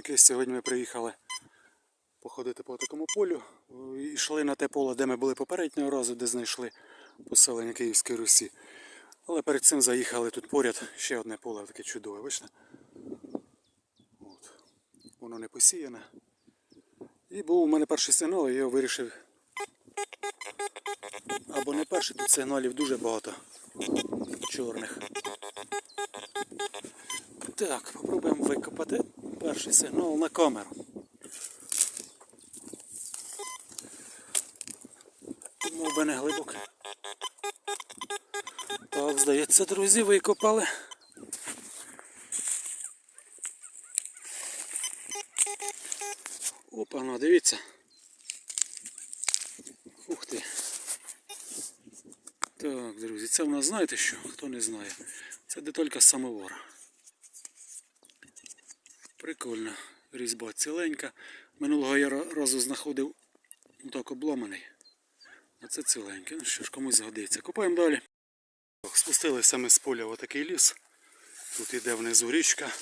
підписники. Сьогодні ми приїхали походити по такому полю. І йшли на те поле, де ми були попереднього разу, де знайшли поселення Київської Русі. Але перед цим заїхали тут поряд ще одне поле, таке чудове, бачите? От. Воно не посіяне. І був у мене перший сигнал, і я вирішив. Або не перший, тут сигналів дуже багато чорних. Так, попробуємо викопати перший сигнал на камеру. Мов би не глибоко. Так, здається, друзі, викопали. Опа, ну дивіться. Ух ти. Так, друзі, це в нас знаєте що? Хто не знає. Це деталька з самовара. Прикольно. Різьба ціленька. Минулого я разу знаходив так обламаний. А це ціленький. Ну що ж, комусь згодиться. Купаємо далі. Спустилися ми з поля в отакий ліс. Тут іде внизу річка.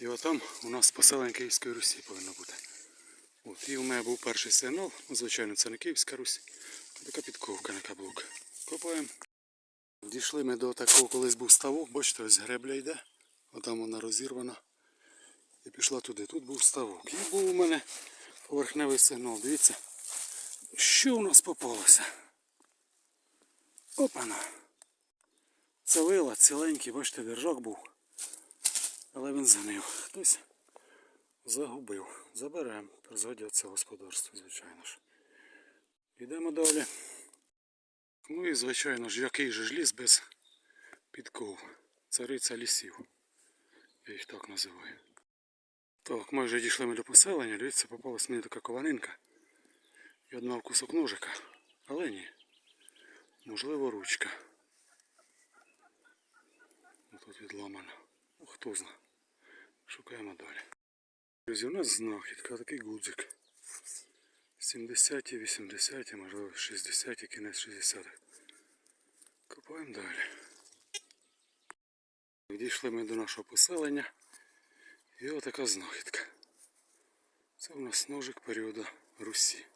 І отам у нас поселення Київської Русі повинно бути. От, і у мене був перший сигнал. Ну, Звичайно, це не Київська Русь. Така підковка на каблук. Копаємо. Дійшли ми до такого, колись був ставок, бачите, ось гребля йде. Отам вона розірвана. І пішла туди. Тут був ставок. І був у мене поверхневий сигнал. Дивіться, що у нас попалося. Опана. Це вила ціленький, бачите, держак був. Але він згнив. Хтось загубив. Заберемо. Призгодяться господарство, звичайно ж. Йдемо далі. Ну і звичайно ж, який же ж ліс без підков. Цариця лісів. Я їх так називаю. Так, ми вже дійшли ми до поселення. Дивіться, попалась мені така кованинка. І одна кусок ножика. Але ні. Можливо, ручка. Тут відламана. Ну, хто зна. Шукаємо далі. Друзі, у нас знахідка, такий гудзик. 70-ті, 80-ті, можливо 60-ті, кінець 60-х. Копаємо далі. Дійшли ми до нашого поселення. І отака знахідка. Це у нас ножик періоду Русі.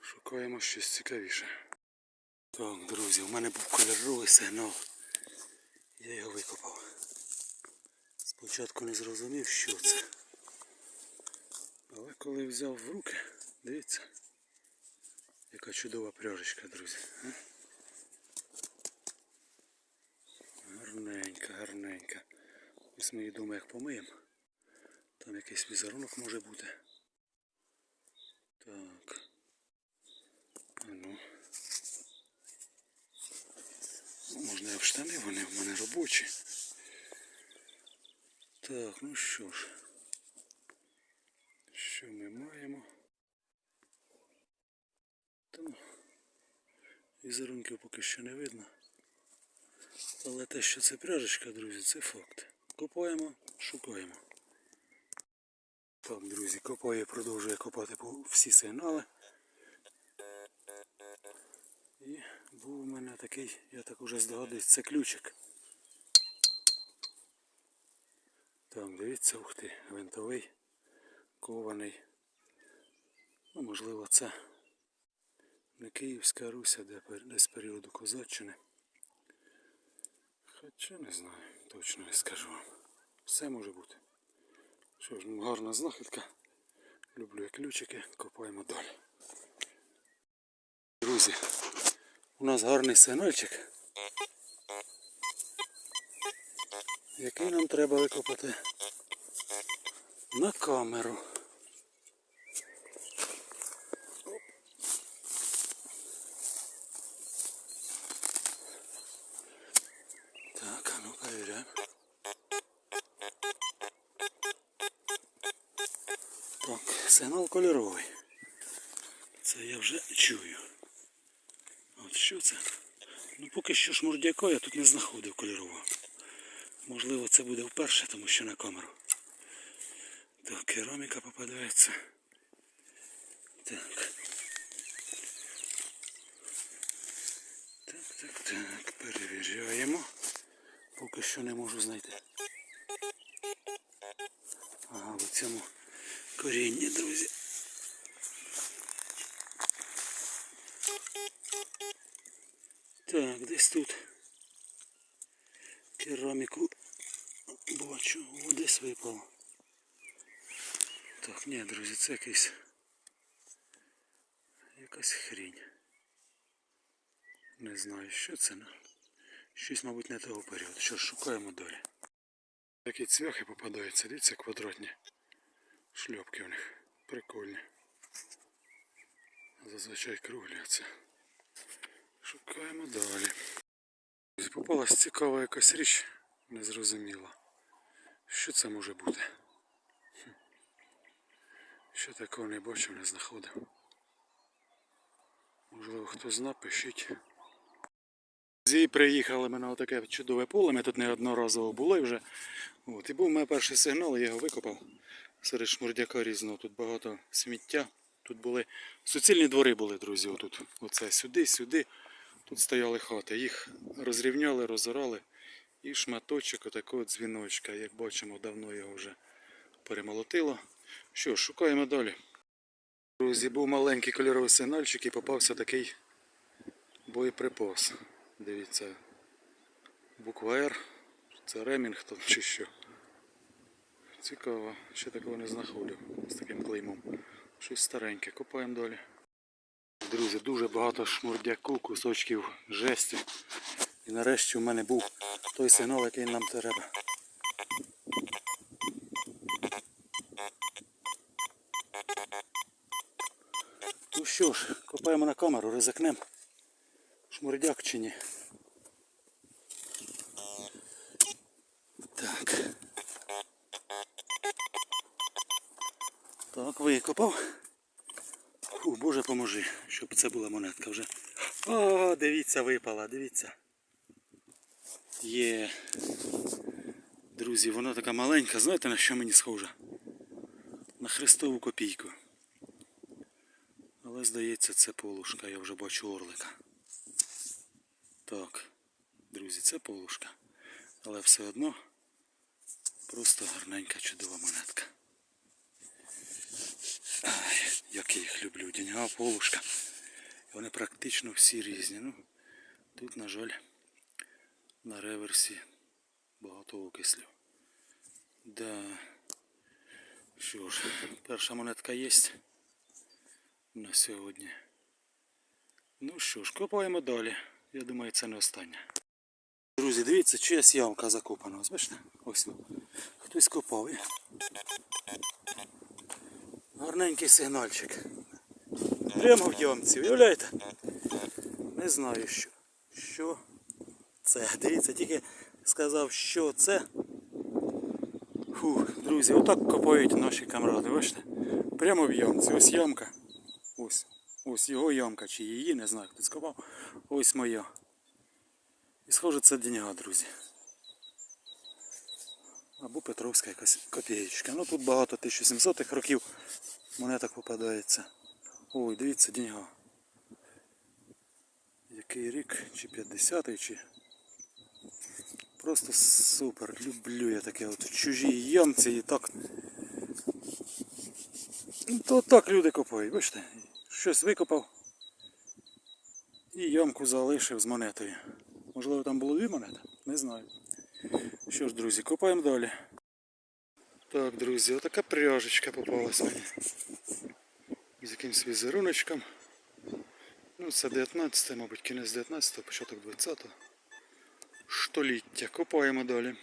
Шукаємо щось цікавіше. Так, друзі, у мене був кольоровий сигнал. Я його викопав. Спочатку не зрозумів, що це. Але коли взяв в руки, дивіться, яка чудова пряжечка, друзі. Гарненька, гарненька. Ось ми її думаю, як помиємо. Там якийсь візерунок може бути. Так. Ну. Можна і в штани, вони в мене робочі. Так, ну що ж. Що ми маємо? Та ну, візерунків поки що не видно. Але те, що це пряжечка, друзі, це факт. Копаємо, шукаємо. Так, друзі, копаю, продовжує копати всі сигнали. І був у мене такий, я так уже здогадуюсь, це ключик. Так, дивіться, ух ти, винтовий, кований. Ну, можливо, це не Київська Руся, де десь періоду Козаччини. Хоча не знаю, точно не скажу вам. Все може бути. Що ж, ну, гарна знахідка. Люблю ключики, копаємо далі. Друзі, у нас гарний сигнальчик. Який нам треба викопати на камеру. Сигнал кольоровий. Це я вже чую. От що це? Ну поки що шмурдяка я тут не знаходив кольорового. Можливо це буде вперше, тому що на камеру. Так, кераміка попадається. Так. Так, так, так, перевіряємо. Поки що не можу знайти. Ага, цьому корінні, друзі. Так, десь тут кераміку бачу, о, десь випало. Так, ні, друзі, це якийсь якась хрінь. Не знаю, що це. Щось, мабуть, не того періоду. Що ж, шукаємо далі. Такі цвяхи попадаються, дивіться, квадратні шльопки в них. Прикольні. Зазвичай це. Шукаємо далі. Попалась цікава якась річ, незрозуміла. Що це може бути? Що такого не бачив, не знаходив. Можливо, хто зна, пишіть. Зі приїхали ми на таке чудове поле. Ми тут неодноразово були вже. От, і був у мене перший сигнал, я його викопав серед шмурдяка різного. Тут багато сміття. Тут були суцільні двори були, друзі. Отут. Оце сюди, сюди. Тут стояли хати. Їх розрівняли, розорали. І шматочок отакого дзвіночка. Як бачимо, давно його вже перемолотило. Що ж, шукаємо далі. Друзі, був маленький кольоровий сигнальчик і попався такий боєприпас. Дивіться, буква Р. Це Ремінгтон чи що. Цікаво, ще такого не знаходив з таким клеймом. Щось стареньке, копаємо далі. Друзі, дуже багато шмурдяку, кусочків жесті. І нарешті у мене був той сигнал, який нам треба. Ну що ж, копаємо на камеру, ризикнем. Шмурдяк чи ні? Викопав. Фу, Боже поможи, щоб це була монетка вже. О, дивіться, випала, дивіться. Є. Друзі, вона така маленька, знаєте на що мені схожа? На хрестову копійку. Але здається, це полушка, я вже бачу орлика. Так, друзі, це полушка. Але все одно просто гарненька, чудова монетка. Ай, як я люблю, полушка. Вони практично всі різні. Ну, тут, на жаль, на реверсі багато окислів. Да. Що ж, перша монетка є на сьогодні. Ну що ж, копаємо далі. Я думаю, це не остання. Друзі, дивіться, чиясь ямка закопана. Ось? Ось хтось копав. Гарненький сигнальчик. Прямо в ямці, уявляєте? Не знаю що. Що це. Дивіться, тільки сказав, що це. Фух, друзі, отак копають наші камради, бачите? Прямо в ямці. Ось ямка. Ось. Ось його ямка чи її, не знаю, хто скопав. Ось моя. І схоже, це деньга, друзі. Або Петровська якась копієчка. Ну тут багато 1700-х років монеток попадається. Ой, дивіться, деньга. Який рік? Чи 50-й, чи. Просто супер. Люблю я таке от в чужій ямці і так. Ну, то так люди копають, бачите? Щось викопав і ямку залишив з монетою. Можливо там було дві монети? Не знаю. Що ж, друзі, копаємо далі. Так, друзі, отака пряжечка попалась мені. З якимсь візеруночком. Ну, це 19, мабуть, кінець 19, початок 20 століття. Копаємо далі.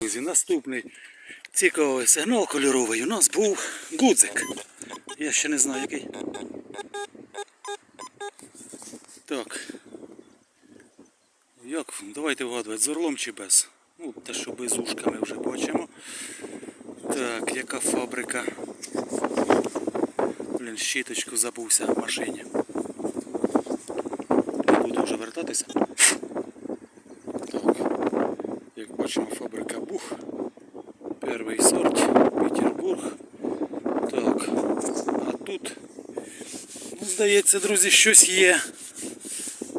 Друзі, наступний цікавий сигнал кольоровий у нас був гудзик. Я ще не знаю який. Так. Як? Давайте вгадувати, з орлом чи без? Ну, те, що без ушка ми вже бачимо. Так, яка фабрика? Блін, щіточку забувся в машині. Не буду вже вертатися. Так. Як бачимо, фабрика Бух. Перший сорт, Петербург. Так. А тут, ну, здається, друзі, щось є.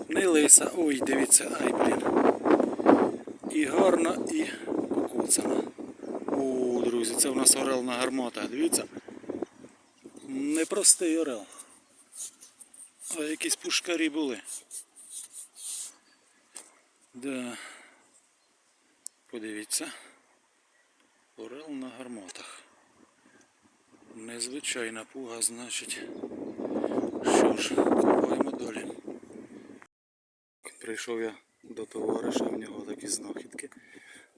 Не лиса. Ой, дивіться, ай, блін. І гарна, і покоцана. О, друзі, це у нас орел на гармотах, дивіться. Непростий орел. А якісь пушкарі були. Да. Подивіться. Орел на гармотах. Незвичайна пуга, значить. Що ж, копаємо далі. Прийшов я до товариша, в нього такі знахідки.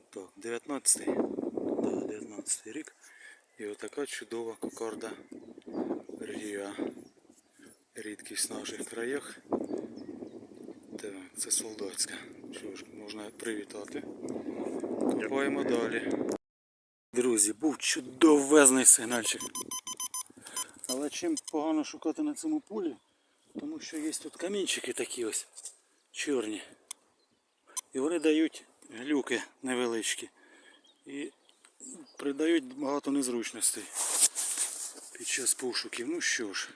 Так, 19-й. Да, 19 рік. І отака чудова кокорда рія. Рідкість в наших краях. Так, це солдатська. Що ж, можна привітати. Копаємо далі. Друзі, був чудовезний сигнальчик. Але чим погано шукати на цьому полі, тому що є тут камінчики такі ось чорні. І вони дають глюки невеличкі. І придають багато незручностей під час пошуків. Ну що ж,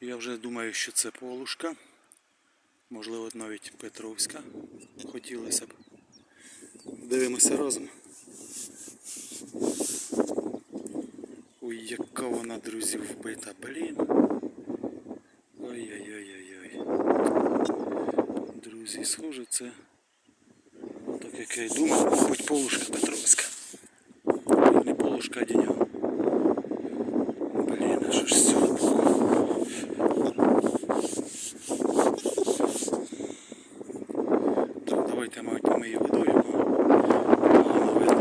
я вже думаю, що це полушка. Можливо, навіть Петровська. Хотілося б. Дивимося разом. Ой, яка вона, друзі, вбита, блін. Ой-ой-ой-ой-ой. Друзі, схоже, це так як я й думав, мабуть, полушка Петровська. Не полушка, а. Блін, а що ж з цього було? Так, давайте, мабуть, помию водою, бо погано видно.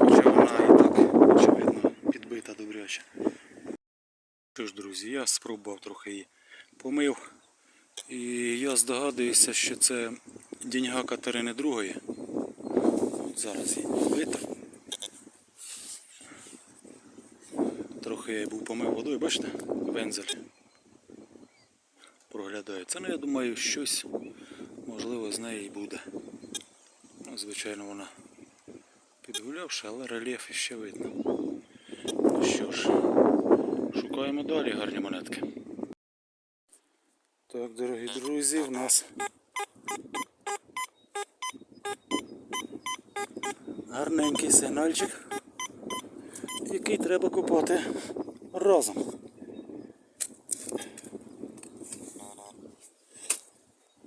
Хоча вона і так, очевидно, підбита добряче. Що ж, друзі, трохи її помив. І я здогадуюся, що це діньга Катерини II. От зараз її витер. Трохи я її був помив водою, бачите? Вензель проглядається. Ну, я думаю, щось можливо з неї буде. Ну, звичайно, вона підгулявша, але рельєф ще видно. Ну що ж, шукаємо далі гарні монетки. Так, дорогі друзі, в нас гарненький сигнальчик, який треба купати разом.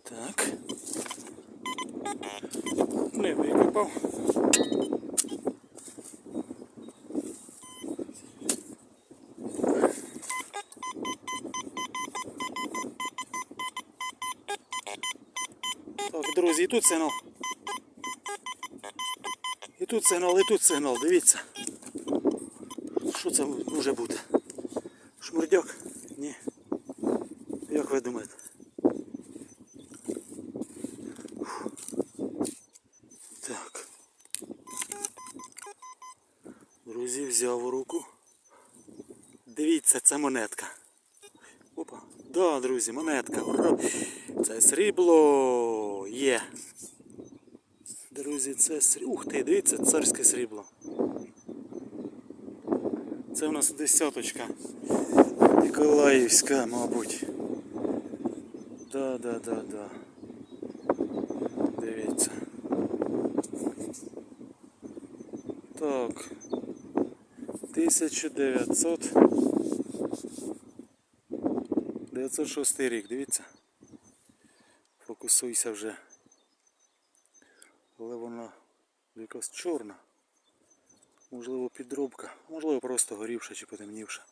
Так. Не викопав. І тут сигнал. І тут сигнал, і тут сигнал, дивіться. Що це може бути? Шмурдяк? Ні. Як ви думаєте? Так. Друзі, взяв руку. Дивіться, це монетка. Опа. Да, друзі, монетка. Це срібло є. Друзі, це срібло. Ух ти, дивіться, царське срібло. Це в нас десяточка. Ніколаївська, мабуть. Да, да, да, да. Дивіться. Так. 1900 906 рік, дивіться. Фокусуйся вже. Але вона якась чорна. Можливо підробка, можливо просто горівша чи потемнівша.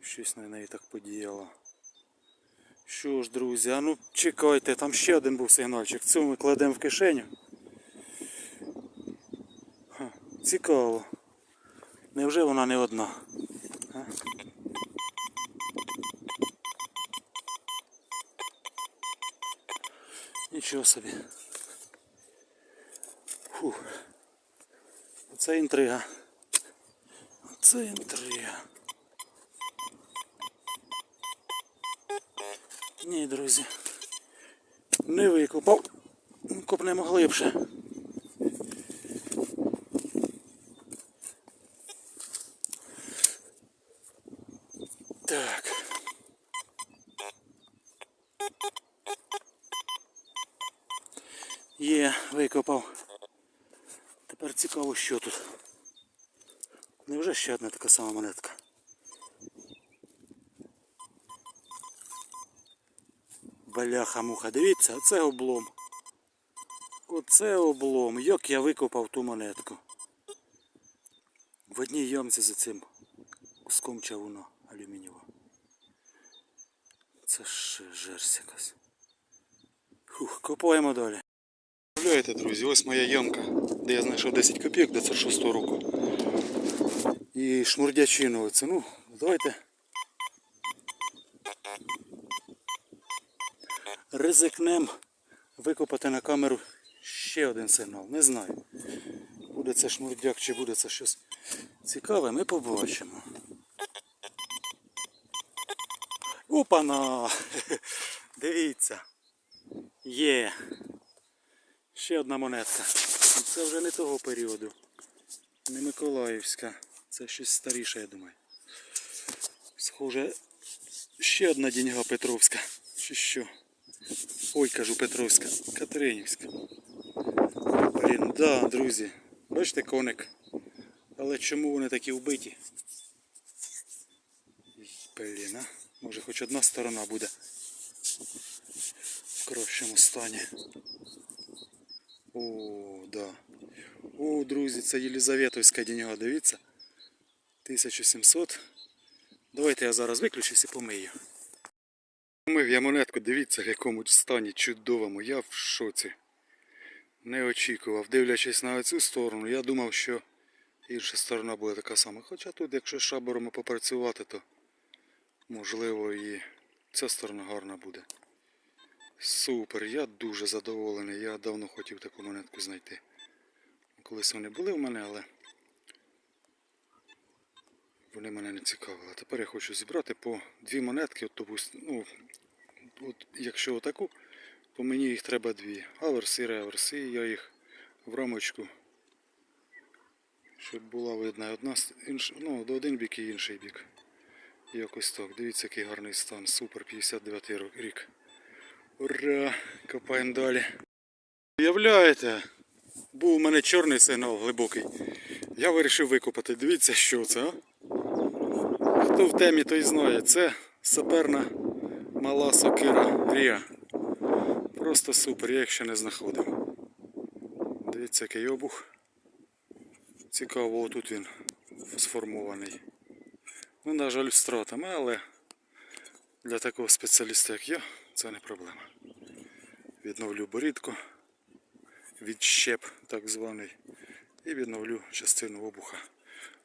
Щось на неї так подіяло. Що ж, друзі, а ну чекайте, там ще один був сигнальчик. Цю ми кладемо в кишеню. Ха, цікаво. Невже вона не одна? А? Нічого собі. Фух. Оце інтрига. Оце інтрига. Ні, друзі. Не викопав. Копнемо глибше. Так. Є, викопав. Тепер цікаво, що тут. Невже ще одна така сама монетка? Бляха-муха, дивіться, оце облом. Оце облом. Як я викопав ту монетку. В одній ямці за цим куском чавуна алюмінієвого. Це ж жерсть якась. Фух, копаємо далі. Уявляєте, друзі, ось моя ямка, де я знайшов 10 копійок 96 року. І шмурдячину оце. Ну, давайте. Ризикнем викопати на камеру ще один сигнал. Не знаю. Буде це шмурдяк чи буде це щось цікаве, ми побачимо. Опана! Дивіться. Є. Ще одна монетка. Це вже не того періоду. Не Миколаївська. Це щось старіше, я думаю. Схоже, ще одна діньга Петровська. Чи що? Ой, кажу Петровська. Катеринівська. Блін, да, друзі. Бачите коник. Але чому вони такі вбиті? Блін, а? Може хоч одна сторона буде в кращому стані. О, да. О, друзі, це Єлизаветовська діньга, дивіться. 1700. Давайте я зараз виключусь і помию. Помив я монетку, дивіться в якому стані чудовому. Я в шоці. Не очікував. Дивлячись на цю сторону, я думав, що інша сторона буде така сама. Хоча тут, якщо шабером попрацювати, то можливо і ця сторона гарна буде. Супер, я дуже задоволений. Я давно хотів таку монетку знайти. Колись вони були в мене, але вони мене не цікавили. Тепер я хочу зібрати по дві монетки. От, ну, от, якщо отаку, то мені їх треба дві. Аверс і реверс. І я їх в рамочку, щоб була видна одна, інш, ну, до один бік і інший бік. Якось так. Дивіться, який гарний стан. Супер, 59 ро- рік. Ура! Копаємо далі. Уявляєте? Був у мене чорний сигнал глибокий. Я вирішив викопати. Дивіться, що це, а? Хто в темі, той знає. Це саперна мала сокира Рія. Просто супер, я їх ще не знаходив. Дивіться, який обух. Цікаво, отут він сформований. Ну, на жаль, з втратами, але для такого спеціаліста, як я, це не проблема. Відновлю борідку, відщеп так званий, і відновлю частину обуха.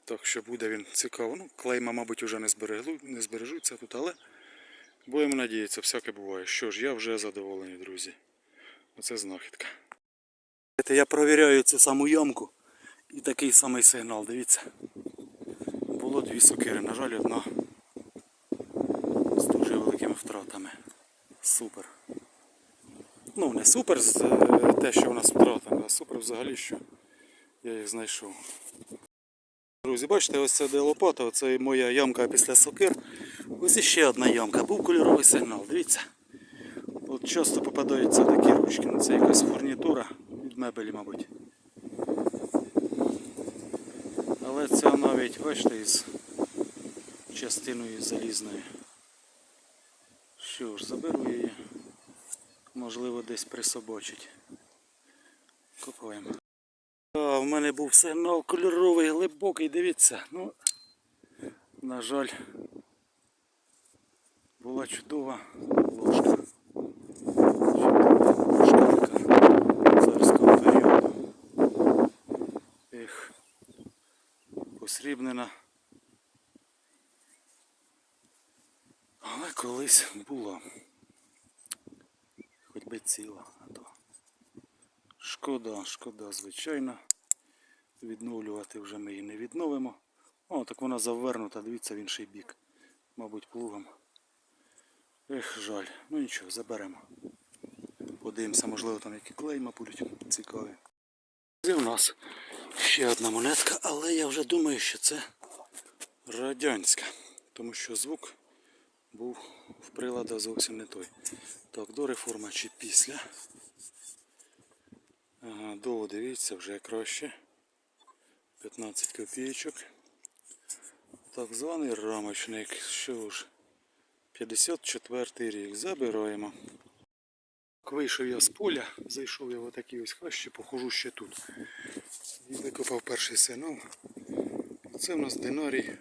Так що буде він цікаво. Ну, клейма, мабуть, вже не, збереглу, не збережуться тут, але будемо надіятися, всяке буває. Що ж, я вже задоволений, друзі. Оце знахідка. Я провіряю цю саму ямку і такий самий сигнал, дивіться. Було дві сокири, на жаль, одна з дуже великими втратами. Супер. Ну, не супер е, те, що в нас втратами, а супер взагалі, що я їх знайшов. Друзі, бачите, ось це де лопата, оце моя ямка після сокир. Ось іще одна ямка. Був кольоровий сигнал, дивіться. От часто попадаються такі ручки. Ну, це якась фурнітура від мебелі, мабуть. Але ця навіть, бачите, із частиною залізною. Що ж, заберу її. Можливо, десь присобочить. Копаємо. А, в мене був сигнал кольоровий, глибокий, дивіться. Ну, на жаль, була чудова ложка. Царського періоду. Ех, посрібнена. Але колись була. Хоч би ціла, а то. Шкода, шкода, звичайно. Відновлювати вже ми її не відновимо. О, так вона завернута, дивіться в інший бік. Мабуть, плугом. Ех, жаль. Ну нічого, заберемо. Подивимося, можливо там які клейма будуть цікаві. Це в нас ще одна монетка, але я вже думаю, що це радянська. Тому що звук був в прилада зовсім не той. Так, до реформи чи після. Ага, до, дивіться, вже краще. 15 копійочок. Так званий рамочник. Що ж, 54 рік. Забираємо. Вийшов я з поля, зайшов я в отакі ось хащі, похожу ще тут. І викопав перший сигнал. Це в нас динарій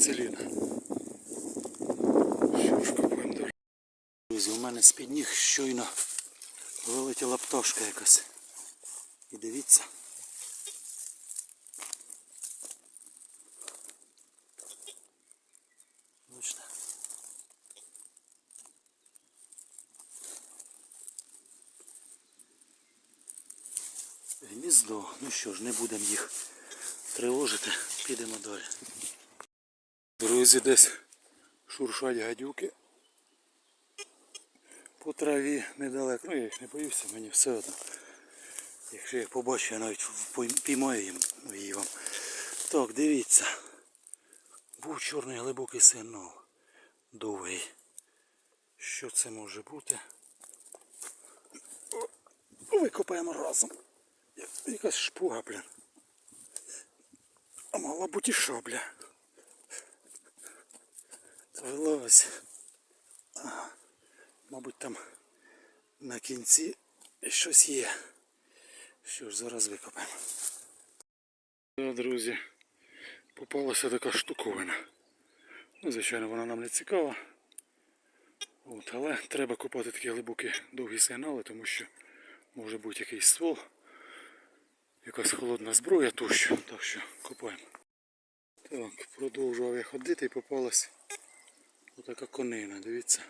пеніциліна. Що ж копаємо далі? Друзі, у мене з-під ніг щойно вилетіла пташка якась. І дивіться. Бачите? Гніздо. Ну що ж, не будемо їх тривожити, підемо далі. Друзі, десь шуршать гадюки. По траві недалеко. Ну я їх не боюся, мені все одно. Якщо я побачу, я навіть піймаю їм ну, вам. Так, дивіться. Був чорний глибокий сигнал. Довгий. Що це може бути? Викопаємо разом. Якась шпуга, блін. А мала бути шабля. Вилазь. Ага. Мабуть, там на кінці щось є. Що ж, зараз викопаємо. Так, друзі, попалася така штуковина. Ну, звичайно, вона нам не цікава. От, але треба копати такі глибокі довгі сигнали, тому що може бути якийсь ствол, якась холодна зброя тощо. Так що копаємо. Так, продовжував я ходити і попалась отака конина, дивіться.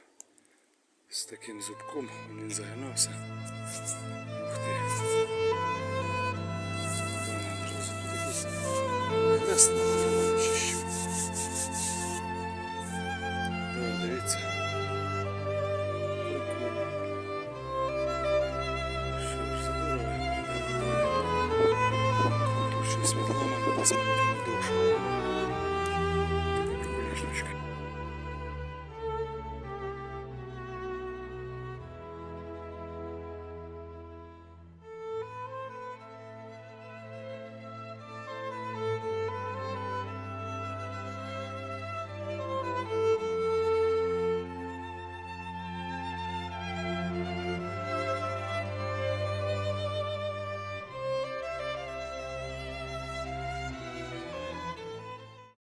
З таким зубком він загинався. Ух ти. Хрест намальований чи що. Так, дивіться. Прикольно. Що ж, забираємо. Тут щось відламане, десь